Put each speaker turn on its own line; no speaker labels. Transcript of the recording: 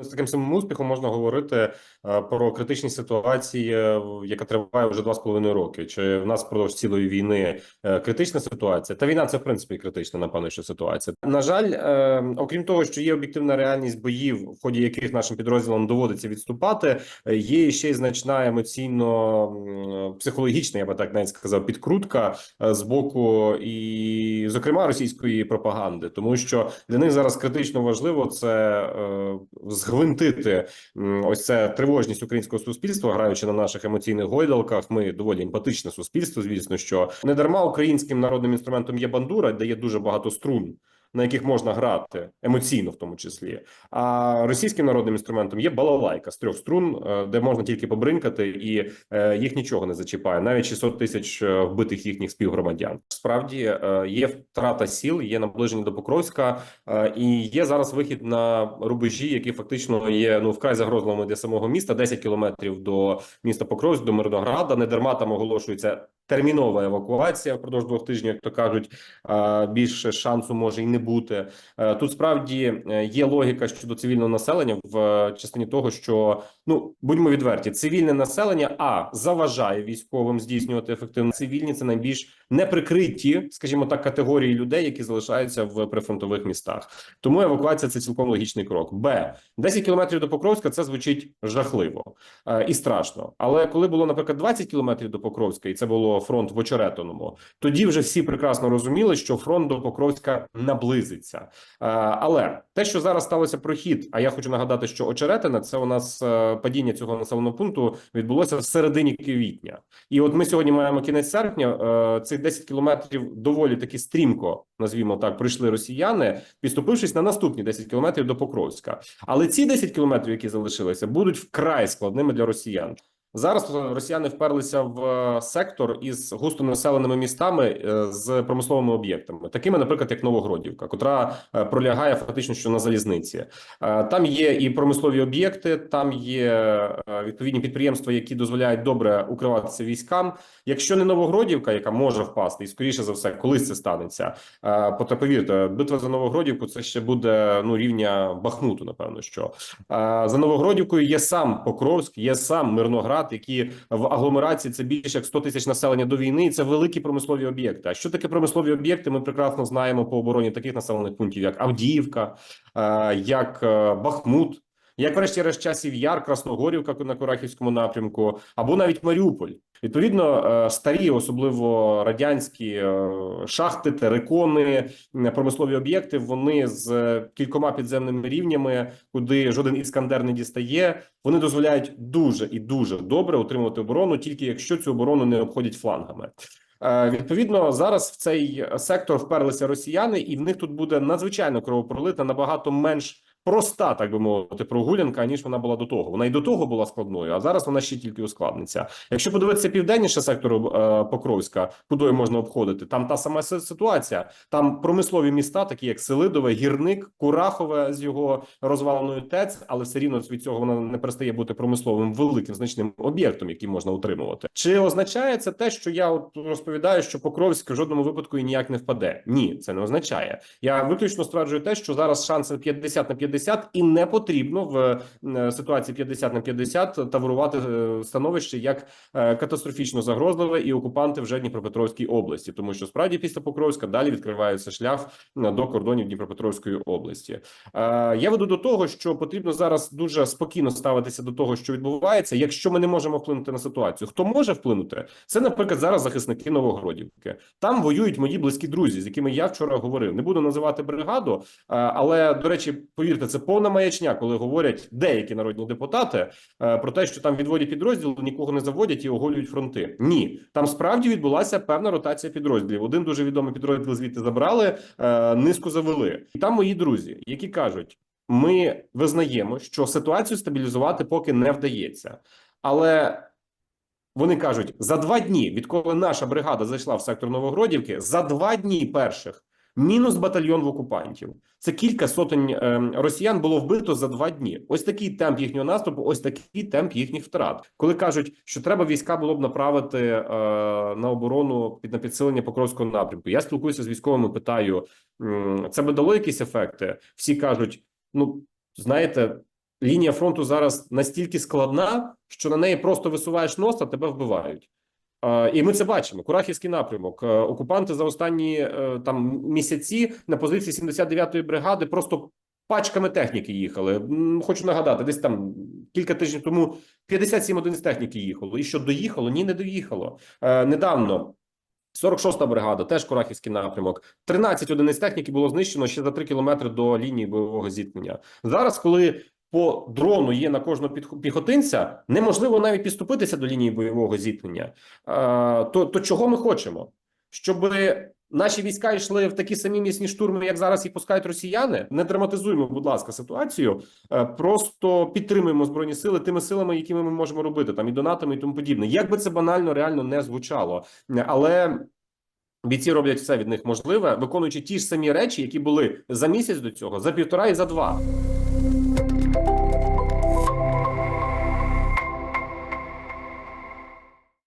З таким самим успіхом можна говорити е, про критичні ситуації, е, яка триває вже два з половиною роки. Чи в нас впродовж цілої війни е, критична ситуація? Та війна це в принципі критична, напевно, що ситуація. На жаль, окрім того, що є об'єктивна реальність боїв, в ході яких нашим підрозділам доводиться відступати, є ще й значна емоційно психологічна, я би так навіть сказав, підкрутка е, з боку і, зокрема, російської пропаганди, тому що для них зараз критично важливо це е, згвинтити ось це тривожність українського суспільства, граючи на наших емоційних гойдалках. Ми доволі емпатичне суспільство. Звісно, що не дарма українським народним інструментом є бандура, де є дуже багато струн. На яких можна грати емоційно, в тому числі, а російським народним інструментом є балалайка з трьох струн, е, де можна тільки побринкати, і е, їх нічого не зачіпає. Навіть 600 тисяч е, вбитих їхніх співгромадян. Справді є втрата сіл, є наближення до Покровська, і є зараз вихід на рубежі, які фактично є ну вкрай загрозливими для самого міста. 10 кілометрів до міста Покровськ, до Мирнограда. Не дарма там оголошується термінова евакуація впродовж двох тижнів, як то кажуть. Більше шансу може і не бути. Е, Тут справді е, є логіка щодо цивільного населення в е, частині того, що ну будьмо відверті, цивільне населення а заважає військовим здійснювати ефективно. Цивільні це найбільш неприкриті, скажімо так, категорії людей, які залишаються в прифронтових містах. Тому евакуація це цілком логічний крок. Б 10 кілометрів до Покровська це звучить жахливо і страшно. Але коли було, наприклад, 20 кілометрів до Покровська, і це було фронт в Очеретиному, тоді вже всі прекрасно розуміли, що фронт до Покровська наблизиться. Е, Але те, що зараз сталося прохід, а я хочу нагадати, що Очеретина це у нас е, падіння цього населеного пункту відбулося в середині квітня. І от ми сьогодні маємо кінець серпня. е, Цих 10 кілометрів доволі таки стрімко, назвімо так, пройшли росіяни, підступившись на наступні 10 кілометрів до Покровська. Але ці 10 кілометрів, які залишилися, будуть вкрай складними для росіян. Зараз росіяни вперлися в е, сектор із густонаселеними містами е, з промисловими об'єктами, такими, наприклад, як Новогродівка, котра е, пролягає фактично що на залізниці. Е, Там є і промислові об'єкти, там є е, відповідні підприємства, які дозволяють добре укриватися військам. Якщо не Новогродівка, яка може впасти, і скоріше за все, колись це станеться. е, Проте повірте, битва за Новогродівку це ще буде ну рівня Бахмуту. Напевно, що Е, за Новогродівкою є сам Покровськ, є сам Мирноград, які в агломерації це більше як 100 тисяч населення до війни. і Це великі промислові об'єкти. А що таке промислові об'єкти? Ми прекрасно знаємо по обороні таких населених пунктів, як Авдіївка, е, як е, Бахмут. Як врешті-решт часів Яр, Красногорівка на Курахівському напрямку, або навіть Маріуполь. Відповідно, е, старі, особливо радянські е, шахти, терикони, промислові об'єкти. Вони з кількома підземними рівнями, куди жоден іскандер не дістає. Вони дозволяють дуже і дуже добре утримувати оборону, тільки якщо цю оборону не обходять флангами. Е, Відповідно, зараз в цей сектор вперлися росіяни, і в них тут буде надзвичайно кровопролита, набагато менш проста, так би мовити, прогулянка, ніж вона була до того. Вона і до того була складною, а зараз вона ще тільки ускладниться. Якщо подивитися південніше сектору е, Покровська, куди можна обходити, там та сама ситуація. Там промислові міста, такі як Селидове, Гірник, Курахове з його розваленою ТЕЦ, але все рівно від цього вона не перестає бути промисловим великим значним об'єктом, який можна утримувати. Чи означає це те, що я от розповідаю, що Покровськ в жодному випадку і ніяк не впаде? Ні, це не означає. Я виключно стверджую те, що зараз шанси 50 на 50, і не потрібно в е, ситуації 50 на 50 таврувати е, становище як е, катастрофічно загрозливе, і окупанти вже Дніпропетровській області, тому що справді після Покровська далі відкривається шлях до кордонів Дніпропетровської області. Я веду до того, що потрібно зараз дуже спокійно ставитися до того, що відбувається, якщо ми не можемо вплинути на ситуацію. Хто може вплинути? Це, наприклад, зараз захисники Новогродівки. Там воюють мої близькі друзі, з якими я вчора говорив. Не буду називати бригаду, але до речі, повірте, це повна маячня, коли говорять деякі народні депутати е, про те, що там відводять підрозділ, нікого не заводять і оголюють фронти. Ні, там справді відбулася певна ротація підрозділів. Один дуже відомий підрозділ звідти забрали, е, низку завели. І там мої друзі, які кажуть: ми визнаємо, що ситуацію стабілізувати поки не вдається, але. Вони кажуть, за два дні, відколи наша бригада зайшла в сектор Новогродівки, за два дні перших мінус батальйон в окупантів. Це кілька сотень е, росіян було вбито за два дні. Ось такий темп їхнього наступу, ось такий темп їхніх втрат. Коли кажуть, що треба війська було б направити е, на оборону під на підсилення Покровського напрямку. Я спілкуюся з військовими, питаю: це би дало якісь ефекти? Всі кажуть: ну знаєте. лінія фронту зараз настільки складна, що на неї просто висуваєш нос, а тебе вбивають. Е, І ми це бачимо. Курахівський напрямок. Е, Окупанти за останні е, там місяці на позиції 79-ї бригади просто пачками техніки їхали. Хочу нагадати, десь там кілька тижнів тому 57 одиниць техніки їхало. І що доїхало? Ні, не доїхало. Недавно 46-та бригада, теж Курахівський напрямок. 13 одиниць техніки було знищено ще за 3 кілометри до лінії бойового зіткнення. Зараз, коли по дрону є на кожного піх- піхотинця, неможливо навіть підступитися до лінії бойового зіткнення. То, то чого ми хочемо? Щоб наші війська йшли в такі самі міцні штурми, як зараз їх пускають росіяни. Не драматизуємо, будь ласка, ситуацію. Е, Просто підтримуємо збройні сили тими силами, якими ми можемо робити, там і донатами, і тому подібне. Як би це банально реально не звучало, але. Бійці роблять все від них можливе, виконуючи ті ж самі речі, які були за місяць до цього, за півтора і за два.